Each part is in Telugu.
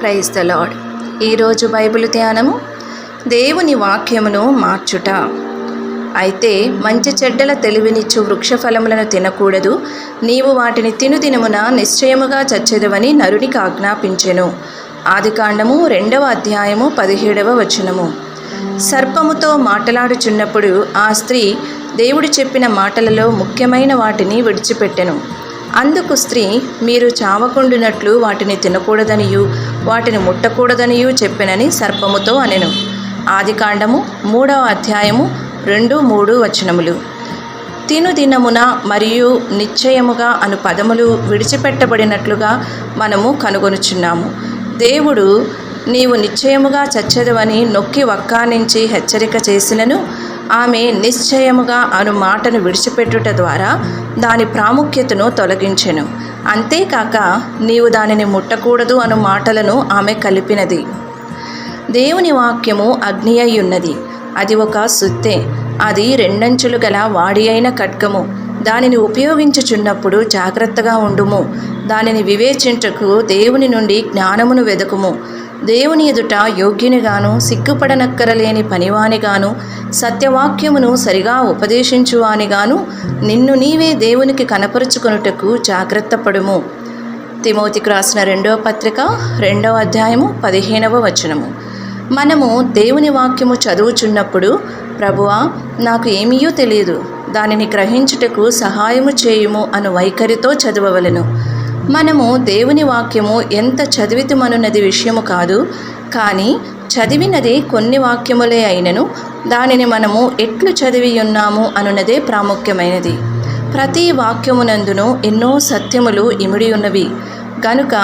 ప్రైజ్ ద లాడ్ ఈరోజు బైబిల్ ధ్యానము దేవుని వాక్యమును మార్చుట. అయితే మంచి చెడ్డల తెలివినిచ్చు వృక్ష ఫలములను తినకూడదు. నీవు వాటిని తినుదినమున నిశ్చయముగా చచ్చెదవని నరునికి ఆజ్ఞాపించెను. ఆదికాండము రెండవ అధ్యాయము పదిహేడవ వచనము. సర్పముతో మాటలాడుచున్నప్పుడు ఆ స్త్రీ దేవుడు చెప్పిన మాటలలో ముఖ్యమైన వాటిని విడిచిపెట్టెను. అందుకు స్త్రీ మీరు చావకుండినట్లు వాటిని తినకూడదనియు వాటిని ముట్టకూడదనియు చెప్పినని సర్పముతో అనెను. ఆదికాండము మూడవ అధ్యాయము రెండు మూడు వచనములు. తిను దినమున మరియు నిశ్చయముగా అను పదములు విడిచిపెట్టబడినట్లుగా మనము కనుగొనుచున్నాము. దేవుడు నీవు నిశ్చయముగా చచ్చెదవని నొక్కి వక్కానించి హెచ్చరిక చేసినను ఆమె నిశ్చయముగా అను మాటను విడిచిపెట్టుట ద్వారా దాని ప్రాముఖ్యతను తొలగించెను. అంతేకాక నీవు దానిని ముట్టకూడదు అను మాటలను ఆమె కలిపినది. దేవుని వాక్యము అగ్ని అయి ఉన్నది అది ఒక సుత్తే. అది రెండంచులు గల వాడి అయిన ఖడ్గము. దానిని ఉపయోగించుచున్నప్పుడు జాగ్రత్తగా ఉండుము. దానిని వివేచించకు దేవుని నుండి జ్ఞానమును వెదకుము. దేవుని ఎదుట యోగ్యునిగాను సిగ్గుపడనక్కరలేని పనివానిగాను సత్యవాక్యమును సరిగా ఉపదేశించువానిగాను నిన్ను నీవే దేవునికి కనపరుచుకొనుటకు జాగ్రత్త పడుము తిమోతికి రాసిన రెండవ పత్రిక రెండవ అధ్యాయము పదిహేనవ వచనము. మనము దేవుని వాక్యము చదువుచున్నప్పుడు ప్రభువా నాకు ఏమీయూ తెలియదు. దానిని గ్రహించుటకు సహాయము చేయుము అను వైఖరితో చదవవలను. మనము దేవుని వాక్యము ఎంత చదివితమనున్నది విషయము కాదు కానీ చదివినది కొన్ని వాక్యములే అయినను దానిని మనము ఎట్లు చదివి ఉన్నాము అనున్నదే ప్రాముఖ్యమైనది. ప్రతి వాక్యమునందును ఎన్నో సత్యములు ఇమిడి ఉన్నవి కనుక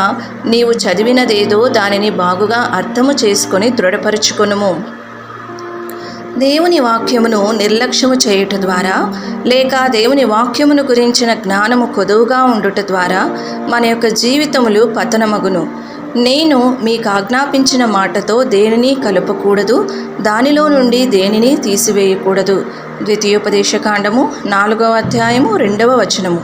నీవు చదివినదేదో దానిని బాగుగా అర్థము చేసుకొని దృఢపరుచుకొనుము. దేవుని వాక్యమును నిర్లక్ష్యము చేయుట ద్వారా లేక దేవుని వాక్యమును గురించిన జ్ఞానము కొదువుగా ఉండుట ద్వారా మన యొక్క జీవితములు పతనమగును. నేను మీకు ఆజ్ఞాపించిన మాటతో దేనిని కలపకూడదు దానిలో నుండి దేనిని తీసివేయకూడదు. ద్వితీయోపదేశకాండము నాలుగవ అధ్యాయము రెండవ వచనము.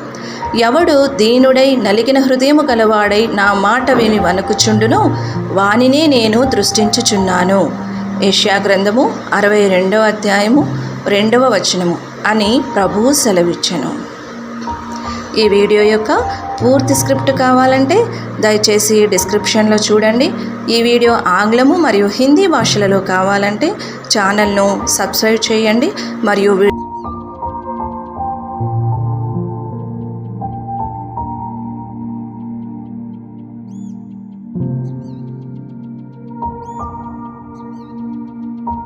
ఎవడు దీనుడై నలిగిన హృదయము గలవాడై నా మాట విని వణుకుచుండునో వానినే నేను దృష్టించుచున్నాను. యష్యా గ్రంథము అరవై రెండవ అధ్యాయము రెండవ వచనము అని ప్రభువు సెలవిచ్చెను. ఈ వీడియో యొక్క పూర్తి స్క్రిప్ట్ కావాలంటే దయచేసి డిస్క్రిప్షన్లో చూడండి. ఈ వీడియో ఆంగ్లము మరియు హిందీ భాషలలో కావాలంటే ఛానల్ను సబ్స్క్రైబ్ చేయండి. మరియు